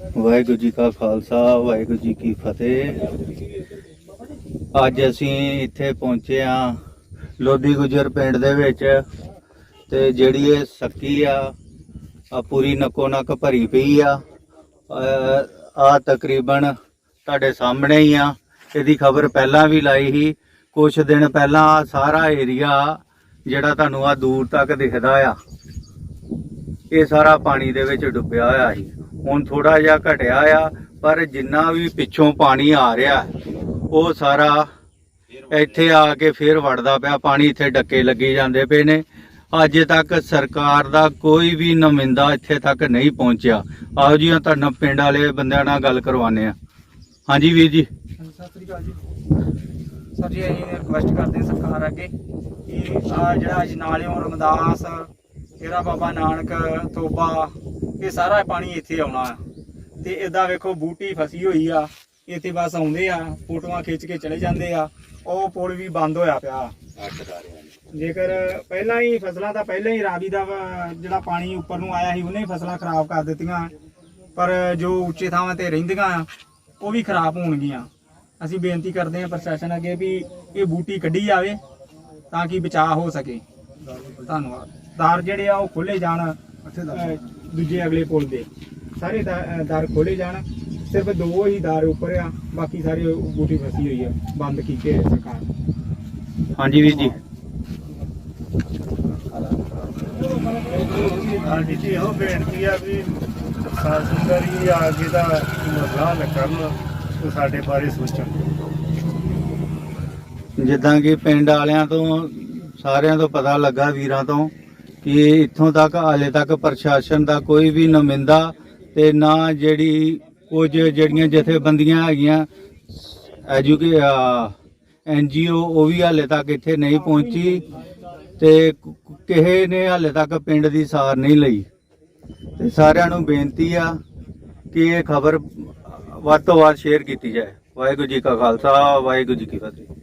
ਵਾਹਿਗੁਰੂ ਜੀ ਕਾ ਖਾਲਸਾ, ਵਾਹਿਗੁਰੂ ਜੀ ਕੀ ਫਤਿਹ। ਅੱਜ ਅਸੀਂ ਇੱਥੇ ਪਹੁੰਚੇ ਆ ਲੋਧੀ ਗੁਜਰ ਪਿੰਡ ਦੇ ਵਿੱਚ ਤੇ ਜਿਹੜੀ ਇਹ ਸੱਕੀ ਆ ਆ ਪੂਰੀ ਨੱਕੋ ਨੱਕ ਭਰੀ ਪਈ ਆ। ਆ ਤਕਰੀਬਨ ਤੁਹਾਡੇ ਸਾਹਮਣੇ ਹੀ ਆ। ਇਹਦੀ ਖਬਰ ਪਹਿਲਾਂ ਵੀ ਲਾਈ ਸੀ। ਕੁਝ ਦਿਨ ਪਹਿਲਾਂ ਆਹ ਸਾਰਾ ਏਰੀਆ ਜਿਹੜਾ ਤੁਹਾਨੂੰ ਆ ਦੂਰ ਤੱਕ ਦਿਖਦਾ ਆ, ਇਹ ਸਾਰਾ ਪਾਣੀ ਦੇ ਵਿੱਚ ਡੁੱਬਿਆ ਹੋਇਆ ਸੀ। ਹੁਣ ਥੋੜਾ ਜਿਹਾ ਘਟਿਆ ਆ, ਪਰ ਜਿੰਨਾ ਵੀ ਪਿੱਛੋਂ ਪਾਣੀ ਆ ਰਿਹਾ, ਉਹ ਸਾਰਾ ਇੱਥੇ ਆ ਕੇ ਫੇਰ ਵੜਦਾ ਪਿਆ, ਪਾਣੀ ਇੱਥੇ ਡੱਕੇ ਲੱਗੇ ਜਾਂਦੇ ਪਏ ਨੇ। ਅੱਜ ਤੱਕ ਸਰਕਾਰ ਦਾ ਕੋਈ ਵੀ ਨੁਮਾਇੰਦਾ ਇੱਥੇ ਤੱਕ ਨਹੀਂ ਪਹੁੰਚਿਆ। ਆਓ ਜੀ ਹੁਣ ਤੁਹਾਡੇ ਪਿੰਡ ਵਾਲੇ ਬੰਦਿਆਂ ਨਾਲ ਗੱਲ ਕਰਵਾਉਂਦੇ ਆ ਹਾਂਜੀ ਵੀਰ ਜੀ। ਸਤਿ ਸ੍ਰੀ ਅਕਾਲ ਜੀ। ਸਰ ਜੀ, ਅਸੀਂ ਰਿਕੁਐਸਟ ਕਰਦੇ ਸਰਕਾਰ ਅੱਗੇ ਕਿ ਆ ਜਿਹੜਾ ਅਜਨਾਲਿਓ ਰਮਦਾਸ ਤੇਰਾ ਬਾਬਾ ਨਾਨਕ ਤੋਬਾ ਇਹ ਸਾਰਾ ਪਾਣੀ ਇੱਥੇ ਆਉਣਾ ਤੇ ਇਹਦਾ ਵੇਖੋ, ਬੂਟੀ ਫਸੀ ਹੋਈ ਆ। ਇੱਥੇ ਬਸ ਆਉਂਦੇ ਆ, ਫੋਟੋਆਂ ਖਿੱਚ ਕੇ ਚਲੇ ਜਾਂਦੇ ਆ। ਉਹ ਪੁਲ ਵੀ ਬੰਦ ਹੋਇਆ ਪਿਆ। ਜੇਕਰ ਪਹਿਲਾਂ ਹੀ ਫਸਲਾਂ ਤਾਂ ਪਹਿਲਾਂ ਹੀ ਰਾਵੀ ਦਾ ਵਾ- ਜਿਹੜਾ ਪਾਣੀ ਉੱਪਰ ਨੂੰ ਆਇਆ ਸੀ, ਉਹਨੇ ਹੀ ਫਸਲਾਂ ਖਰਾਬ ਕਰ ਦਿੱਤੀਆਂ। ਪਰ ਜੋ ਉੱਚੇ ਥਾਵਾਂ ਤੇ ਰਹਿੰਦੀਆਂ ਆ, ਉਹ ਵੀ ਖਰਾਬ ਹੋਣਗੀਆਂ। ਅਸੀਂ ਬੇਨਤੀ ਕਰਦੇ ਹਾਂ ਪ੍ਰਸ਼ਾਸਨ ਅੱਗੇ ਵੀ ਇਹ ਬੂਟੀ ਕੱਢੀ ਜਾਵੇ, ਤਾਂ ਕਿ ਬਚਾਅ ਹੋ ਸਕੇ। ਧੰਨਵਾਦ। ਤਾਰ ਜਿਹੜੇ ਆ, ਉਹ ਖੋਲੇ ਜਾਣ। ਦੂਜੇ ਅਗਲੇ ਪੁਲ ਦੇ। ਸਾਰੇ ਦਰ ਖੋਲੇ ਜਾਣ। ਸਿਰਫ ਦੋ ਹੀ ਦਰ ਉੱਪਰ ਆ ਬਾਕੀ ਸਾਰੇ ਬੂਟੀ ਫਸੀ ਹੋਈ ਆ ਬੰਦ ਕੀਤੇ ਹੋਏ ਸਰਕਾਰ। ਹਾਂਜੀ ਵੀਰ ਜੀ। ਹਾਂਜੀ ਜੀ ਇਹੋ ਬੇਨਤੀ ਆ ਵੀ ਸਾਸੂਦਾਰੀ ਆ ਕੇ ਦਾ ਮਸਲਾ ਹੱਲ ਕਰਨ ਸਾਡੇ ਬਾਰੇ ਸੋਚਣ। ਜਿੱਦਾਂ ਕਿ ਪਿੰਡ ਵਾਲਿਆਂ ਤੋਂ ਸਾਰਿਆਂ ਤੋਂ ਪਤਾ ਲੱਗਾ ਵੀਰਾਂ ਤੋਂ ਕਿ ਇੱਥੋਂ ਤੱਕ, ਹਾਲੇ ਤੱਕ ਪ੍ਰਸ਼ਾਸਨ ਦਾ ਕੋਈ ਵੀ ਨੁਮਾਇੰਦਾ ਤੇ ਨਾ ਜਿਹੜੀ ਕੁਝ ਜਿਹੜੀਆਂ ਜਥੇਬੰਦੀਆਂ ਹੈਗੀਆਂ, ਐਜੂਕੇ ਐਨਜੀਓ ਉਹ ਵੀ ਹਾਲੇ ਤੱਕ ਇੱਥੇ ਨਹੀਂ ਪਹੁੰਚੀ ਤੇ ਕਿਸੇ ਨੇ ਹਾਲੇ ਤੱਕ ਪਿੰਡ ਦੀ ਸਾਰ ਨਹੀਂ ਲਈ। ਤੇ ਸਾਰਿਆਂ ਨੂੰ ਬੇਨਤੀ ਆ ਕਿ ਇਹ ਖਬਰ ਵੱਧ ਤੋਂ ਵੱਧ ਸ਼ੇਅਰ ਕੀਤੀ ਜਾਏ। ਵਾਹਿਗੁਰੂ ਜੀ ਕਾ ਖਾਲਸਾ, ਵਾਹਿਗੁਰੂ ਜੀ ਕੀ ਫਤਿਹ।